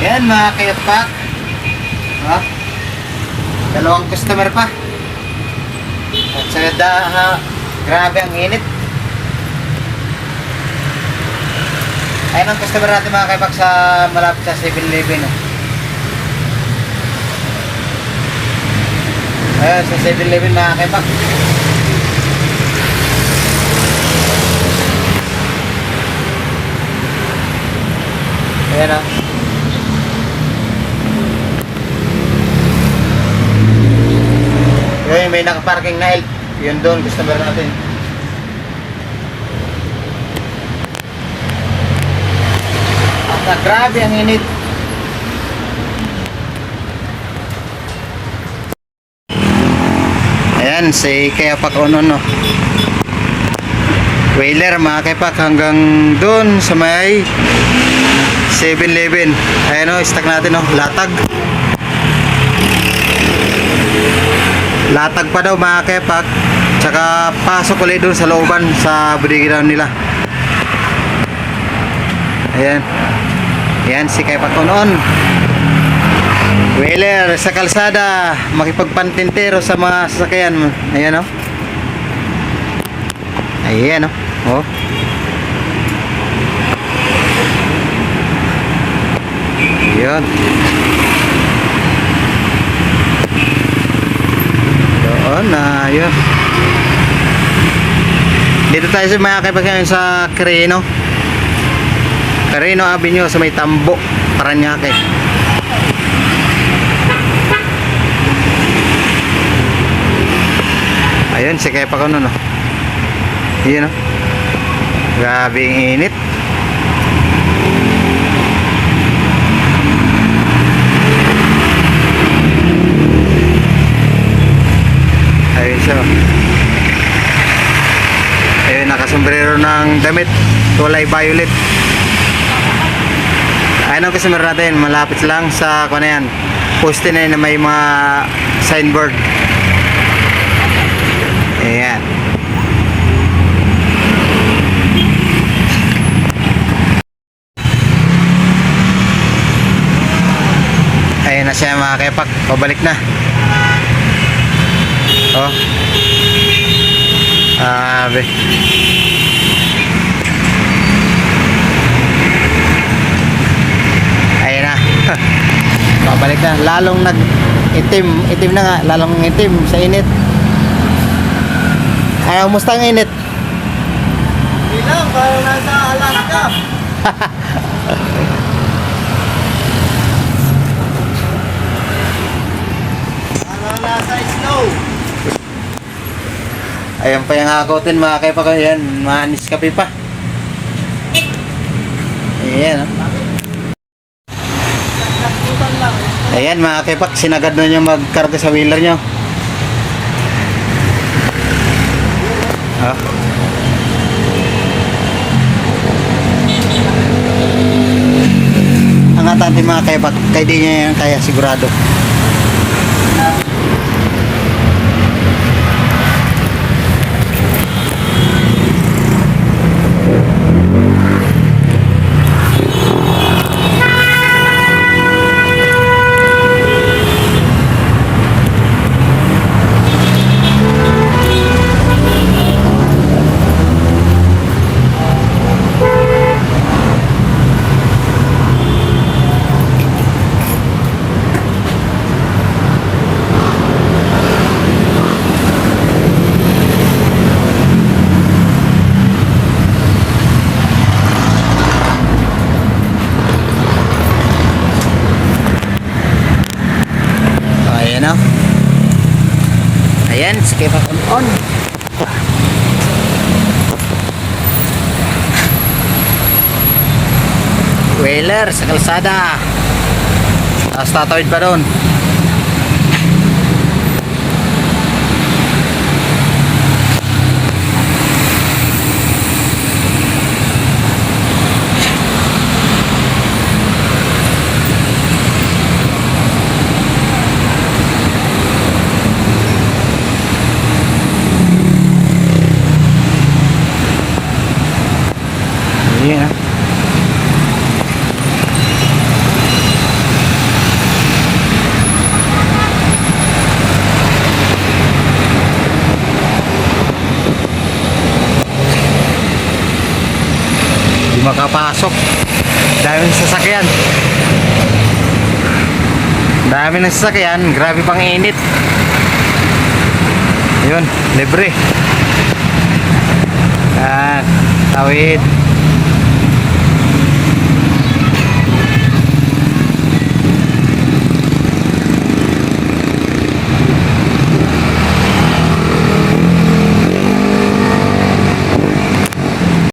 Yan mga kayapak. Ha? Dalawang customer pa. At sa ganda, ha, grabe ang init. Ayun ang customer natin mga kayapak sa malapit sa 7-Eleven. Oh. Ayun, sa 7-Eleven mga kayapak. Ayan ah. Yun, may nakaparking na elf. Yun doon, customer natin. At ah, grabe ang init. Ayan, si Kaya Pakono no. Whaler mga kaipak hanggang doon sa may 7-Eleven. Ayan o, stock natin o, latag. Latag pa daw mga kepak. Tsaka pasok ulit doon sa looban sa break ground nila. Ayan. Ayan si kepak on Wheeler sa kalsada. Makipagpantintero sa mga sasakyan. Ayan o. Ayan o. Oh. Yun. Yun. Dito tayo sa mga kaibigan sa Carino. Carino Avenue sa may Tambo, Paranaque. Ayun, si Kepa ko nun, no. Yun, no. Grabe ang init. Ayun siya. Ayun, nakasombrero ng damit. Kulay violet. Ayun ang customer natin. Malapit lang sa kung ano yan. Poste na yun na may mga signboard. Ayan. Ayun na siya mga kepak. Pabalik na. Oh. Abe. Ayun na. Pabalik na. Lalong nag itim. Itim na nga. Lalong itim sa init. Ay, kumusta ang init? Bilang, parang nasa Alaska. Parang nasa snow. Ayan pa yung hakotin mga kaipa ko. Ayan, manis kape pa. Ayan. oh. Ayan mga kaipak, sinagad na nyo magkarga sa wheeler nyo. Ah. Ang atante mga kaipak, kay di niya yan kaya sigurado. Ayan, skip up on. Whaler sa kalsada. Tapos tatawid pa doon. Ayan ah. Makapasok. Dami ng sasakyan. Dami ng sasakyan, grabe pang init. Yun, libre. Ah, tawid.